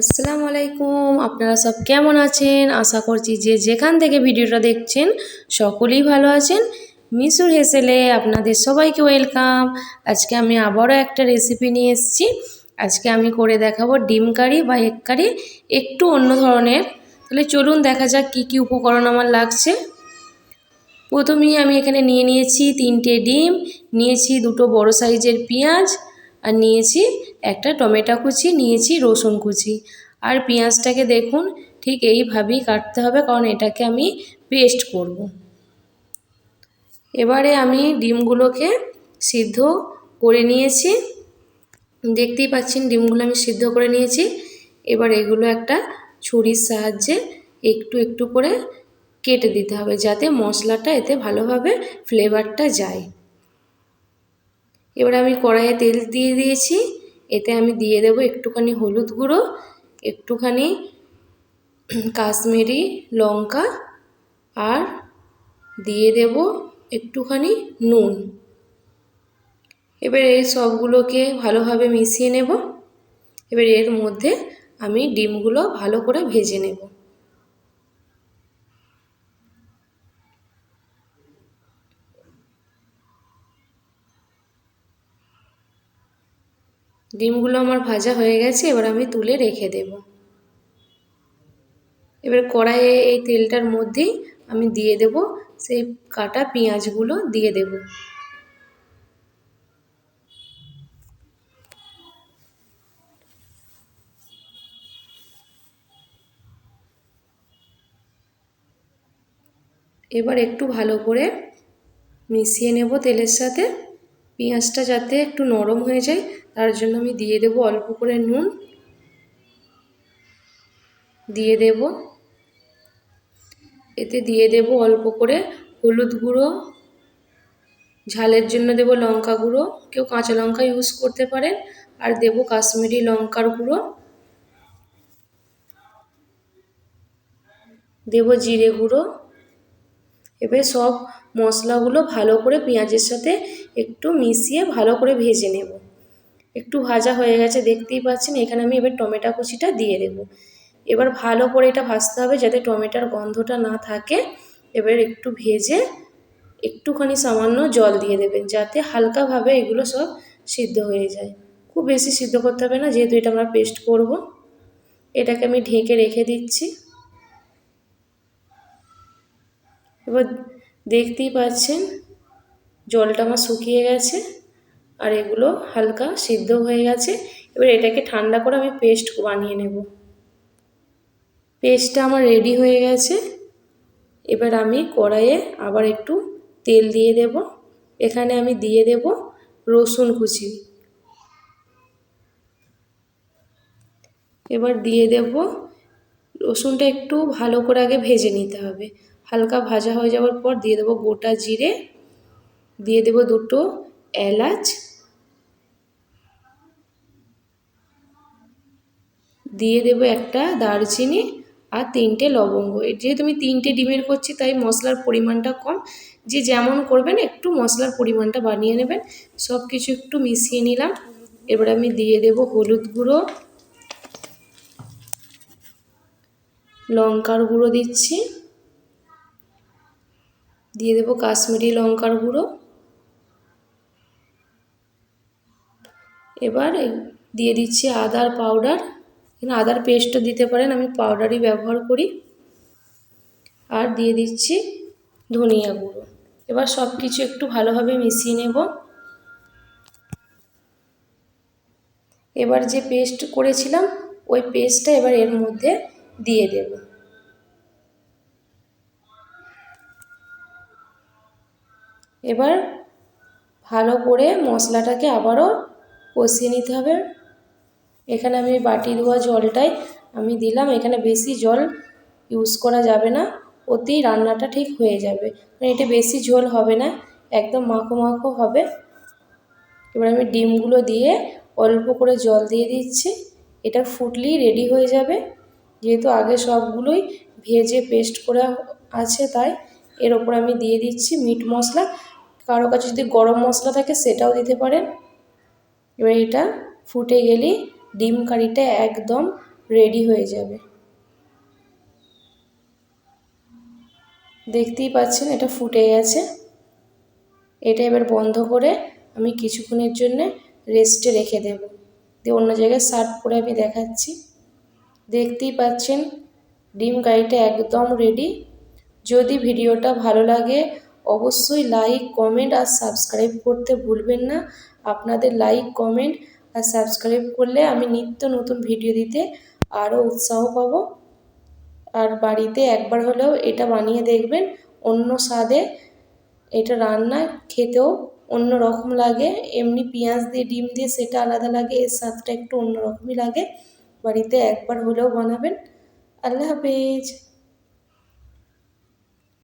আসসালামু আলাইকুম। আপনারা সব কেমন আছেন? আশা করছি যে যেখান থেকে ভিডিওটা দেখছেন, সকলেই ভালো আছেন। মিশুর হেসেলে আপনাদের সবাইকে ওয়েলকাম। আজকে আমি আবারও একটা রেসিপি নিয়ে এসেছি। আজকে আমি করে দেখাবো ডিম কারি বা এগ কারি একটু অন্য ধরনের। তাহলে চলুন দেখা যাক কি কি উপকরণ আমার লাগছে। প্রথমেই আমি এখানে নিয়ে নিয়েছি তিনটে ডিম, নিয়েছি দুটো বড় সাইজের পেঁয়াজ আর নিয়েছি একটা টমেটো কুচি, নিয়েছি রসুন কুচি। আর পেঁয়াজটাকে দেখুন, ঠিক এইভাবেই কাটতে হবে কারণ এটাকে আমি পেস্ট করব। এবারে আমি ডিমগুলোকে সিদ্ধ করে নিয়েছি। দেখতেই পাচ্ছেন ডিমগুলো আমি সিদ্ধ করে নিয়েছি। এবার এগুলো একটা ছুরির সাহায্যে একটু একটু করে কেটে দিতে হবে যাতে মশলাটা এতে ভালোভাবে ফ্লেভারটা যায়। এবার আমি কড়াইয়ে তেল দিয়ে দিয়েছি, এতে আমি দিয়ে দেব একটুখানি হলুদ গুঁড়ো, একটুখানি কাশ্মীরি লঙ্কা আর দিয়ে দেব একটুখানি নুন। এবার এই সবগুলোকে ভালোভাবে মিশিয়ে নেব। এবার এর মধ্যে আমি ডিমগুলো ভালো করে ভেজে নেব। ডিমগুলো আমার ভাজা হয়ে গেছে, এবার আমি তুলে রেখে দেব। এবার কড়াইয়ে এই তেলটার মধ্যেই আমি দিয়ে দেব, সেই কাটা পেঁয়াজগুলো দিয়ে দেব। এবার একটু ভালো করে মিশিয়ে নেব তেলের সাথে। পেঁয়াজটা যাতে একটু নরম হয়ে যায় তার জন্য আমি দিয়ে দেব অল্প করে নুন। দিয়ে দেব। এতে দিয়ে দেব অল্প করে হলুদ গুঁড়ো। ঝালের জন্য দেব লঙ্কা গুঁড়ো। কেউ কাঁচা লঙ্কা ইউজ করতে পারেন। আর দেব কাশ্মীরি লঙ্কার গুঁড়ো। দেব জিরে গুঁড়ো। এবার সব মশলাগুলো ভালো করে পেঁয়াজের সাথে একটু মিশিয়ে ভালো করে ভেজে নেব। একটু ভাজা হয়ে গেছে, দেখতেই পাচ্ছেন। এখানে আমি এবার টমেটো কুচিটা দিয়ে দেব। এবার ভালো করে এটা ভাজতে হবে যাতে টমেটোর গন্ধটা না থাকে। এবার একটু ভেজে একটুখানি সামান্য জল দিয়ে দেবেন, যাতে হালকাভাবে এগুলো সব সিদ্ধ হয়ে যায়। খুব বেশি সিদ্ধ করতে হবে না, যেহেতু এটা আমরা পেস্ট করব। এটাকে আমি ঢেকে রেখে দিচ্ছি। এবার দেখতেই পাচ্ছেন, জলটা আমার শুকিয়ে গেছে। আর এগুলো হালকা সিদ্ধ হয়ে গেছে। এবার এটাকে ঠান্ডা করে আমি পেস্ট বানিয়ে নেব। পেস্টটা আমার রেডি হয়ে গেছে। এবার আমি কড়াইয়ে আবার একটু তেল দিয়ে দেব। এখানে আমি দিয়ে দেব রসুন কুচি। এবার দিয়ে দেব রসুনটা একটু ভালো করে আগে ভেজে নিতে হবে। হালকা ভাজা হয়ে যাওয়ার পর দিয়ে দেবো গোটা জিরে। দিয়ে দেবো দুটো এলাচ দিয়ে দেবো একটা দারচিনি আর তিনটে লবঙ্গ। যেহেতু আমি তিনটে ডিমের করছি, তাই মশলার পরিমাণটা কম। যে যেমন করবেন, একটু মশলার পরিমাণটা বানিয়ে নেবেন। সব কিছু একটু মিশিয়ে নিলাম। এবার আমি দিয়ে দেব হলুদ গুঁড়ো। লঙ্কার গুঁড়ো দিচ্ছি। দিয়ে দেব কাশ্মীরি লঙ্কার গুঁড়ো। এবার দিয়ে দিচ্ছি আদার পাউডার। এখানে আদার পেস্টও দিতে পারেন, আমি পাউডারই ব্যবহার করি। আর দিয়ে দিচ্ছি ধনিয়া গুঁড়ো। এবার সব কিছু একটু ভালোভাবে মিশিয়ে নেব। এবার যে পেস্ট করেছিলাম, ওই পেস্টটা এবার এর মধ্যে দিয়ে দেব। এবার ভালো করে মশলাটাকে আবারও কষিয়ে নিতে হবে। এখানে আমি বাটি ধোয়া জলটাই আমি দিলাম। এখানে বেশি জল ইউজ করা যাবে না, ওতেই রান্নাটা ঠিক হয়ে যাবে। মানে এটা বেশি ঝোল হবে না, একদম মাখো মাখো হবে। এবার আমি ডিমগুলো দিয়ে অল্প করে জল দিয়ে দিচ্ছি। এটা ফুটলেই রেডি হয়ে যাবে। যেহেতু আগে সবগুলোই ভেজে পেস্ট করা আছে তাই এর ওপর আমি দিয়ে দিচ্ছি মিট মশলা। কারও কাছে যদি গরম মশলা থাকে সেটাও দিতে পারেন। এবার এটা ফুটে গেলেই ডিম কারিটা একদম রেডি হয়ে যাবে। দেখতেই পাচ্ছেন এটা ফুটে গেছে। এটা এবার বন্ধ করে আমি কিছুক্ষণের জন্যে রেস্টে রেখে দেব। দিয়ে অন্য জায়গায় সার্ভ করে আমি দেখাচ্ছি। দেখতেই পাচ্ছেন ডিম কারিটা একদম রেডি যদি ভিডিওটা ভালো লাগে অবশ্যই লাইক কমেন্ট আর সাবস্ক্রাইব করতে ভুলবেন না। আপনাদের লাইক কমেন্ট আর সাবস্ক্রাইব করলে আমি নিত্য নতুন ভিডিও দিতে আরও উৎসাহ পাব। আর বাড়িতে একবার হলেও এটা বানিয়ে দেখবেন, অন্য স্বাদে এটা রান্না খেতেও অন্য রকম লাগে। এমনি পেঁয়াজ দিয়ে, ডিম দিয়ে সেটা আলাদা লাগে, এর স্বাদটা একটু অন্য রকমই লাগে। বাড়িতে একবার হলেও বানাবেন। আল্লাহ হাফেজ।